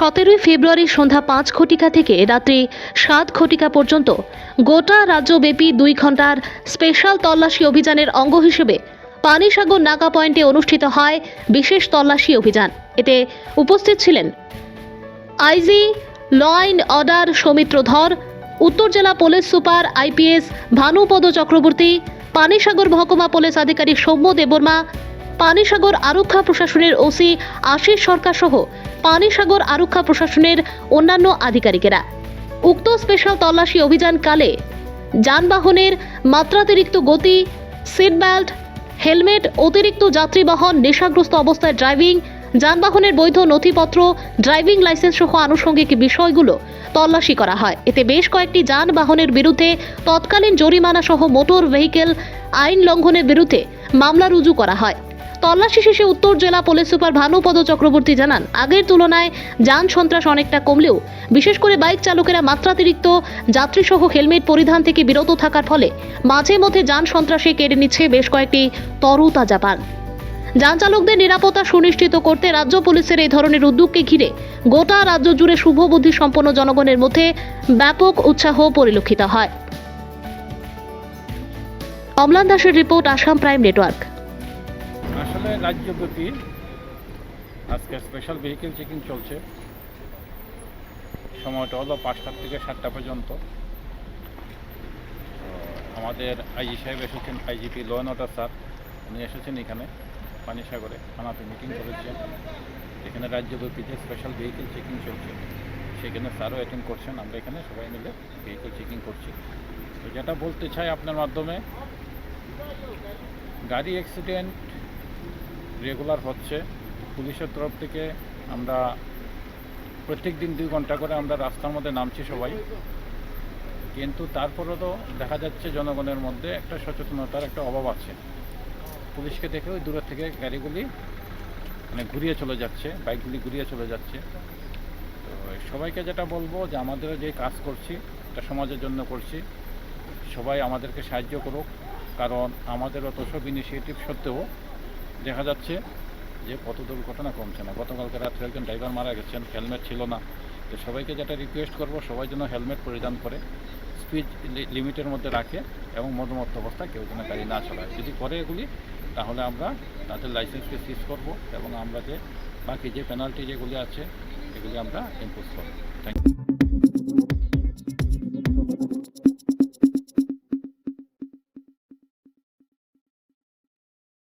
সতেরোই ফেব্রুয়ারি সন্ধ্যা পাঁচ ঘটিকা থেকে রাত্রি সাত ঘটিকা পর্যন্ত গোটা রাজ্যব্যাপী দুই ঘণ্টার স্পেশাল তল্লাশি অভিযানের অঙ্গ হিসেবে পানিসাগর নাকা পয়েন্টে অনুষ্ঠিত হয় বিশেষ তল্লাশি অভিযান। এতে উপস্থিত ছিলেন আইজি, ল অর্ডার সৌমিত্র ধর উত্তর জেলা police super IPS Bhanupada Chakraborty Panisagar মহকুমা পুলিশ আধিকারিক সৌম্য দেববর্মা পানিসাগর আরক্ষা প্রশাসনের ওসি আশিস সরকার সহ পানিসাগর আরক্ষা প্রশাসনের অন্যান্য আধিকারিকেরা। উক্ত স্পেশাল তল্লাশি অভিযানকালে যানবাহনের মাত্রাতিরিক্ত গতি সিট বেল্ট হেলমেট অতিরিক্ত যাত্রীবাহন, নেশাগ্রস্ত অবস্থায় ড্রাইভিং যানবাহনের বৈধ নথিপত্র ড্রাইভিং লাইসেন্স সহ আনুষঙ্গিক বিষয়গুলো তল্লাশি করা হয়। এতে বেশ কয়েকটি যানবাহনের বিরুদ্ধে তৎকালীন জরিমানা সহ মোটর ভেহিকেল আইন লঙ্ঘনের বিরুদ্ধে মামলা রুজু করা হয়। তল্লাশি শেষে উত্তর জেলা পুলিশ সুপার ভানুপদ চক্রবর্তী জানান, আগের তুলনায় যান সন্ত্রাস অনেকটা কমলেও, বিশেষ করে বাইক চালকেরা মাত্রাতিরিক্ত যাত্রীসহ হেলমেট পরিধান থেকে বিরত থাকার ফলে মাঝে মধ্যে যান সন্ত্রাসে কেড়ে নিচ্ছে বেশ কয়েকটি তরুতাজা পান যান চালকদের নিরাপত্তা সুনিশ্চিত করতে রাজ্য পুলিশের এই ধরনের উদ্যোগকে ঘিরে গোটা রাজ্য জুড়ে শুভবুদ্ধি সম্পন্ন জনগণের মধ্যে ব্যাপক উৎসাহ পরিলক্ষিত হয়। অমলান দাসের রিপোর্ট আসাম প্রাইম নেটওয়ার্ক। আসলে রাজ্যব্যাপী আজকে স্পেশাল ভেহিকেল চেকিং চলছে। সময়টা হলো পাঁচটার থেকে সাতটা পর্যন্ত। আমাদের আইজি সাহেব এসেছেন, IGP law and order sir উনি এসেছেন এখানে পানিসাগরে থানাতে মিটিং করেছেন। এখানে রাজ্যব্যাপী যে স্পেশাল ভেহিকেল চেকিং চলছে। সেখানে স্যারও অ্যাটেন্ড করছেন। আমরা এখানে সবাই মিলে ভেহিকেল চেকিং করছি। তো যেটা বলতে চাই আপনার মাধ্যমে, গাড়ি অ্যাক্সিডেন্ট রেগুলার হচ্ছে। পুলিশের তরফ থেকে আমরা প্রত্যেক দিন দুই ঘণ্টা করে আমরা রাস্তার মধ্যে নামছি সবাই। কিন্তু তারপরেও তো দেখা যাচ্ছে জনগণের মধ্যে একটা সচেতনতার একটা অভাব আছে। পুলিশকে দেখে ওই দূরের থেকে গাড়িগুলি মানে ঘুরিয়ে চলে যাচ্ছে, বাইকগুলি ঘুরিয়ে চলে যাচ্ছে। তো সবাইকে যেটা বলব যে আমাদের যে কাজ করছি এটা সমাজের জন্য করছি, সবাই আমাদেরকে সাহায্য করুক। কারণ আমাদের অত সব ইনিশিয়েটিভ সত্ত্বেও দেখা যাচ্ছে যে পথ দুর্ঘটনা কমছে না। গতকালকে রাত্রে একজন ড্রাইভার মারা গেছেন, হেলমেট ছিল না। তো সবাইকে যেটা রিকোয়েস্ট করব, সবাই যেন হেলমেট পরিধান করে স্পিড লিমিটের মধ্যে রাখে এবং মধ্যমত্ত অবস্থায় কেউ যেন গাড়ি না চালায়। যদি করে এগুলি, তাহলে আমরা তাদের লাইসেন্সকে সিজ করব এবং আমরা যে বাকি যে পেনাল্টি যেগুলি আছে, এগুলি আমরা ইম্পোজ করব। Thank you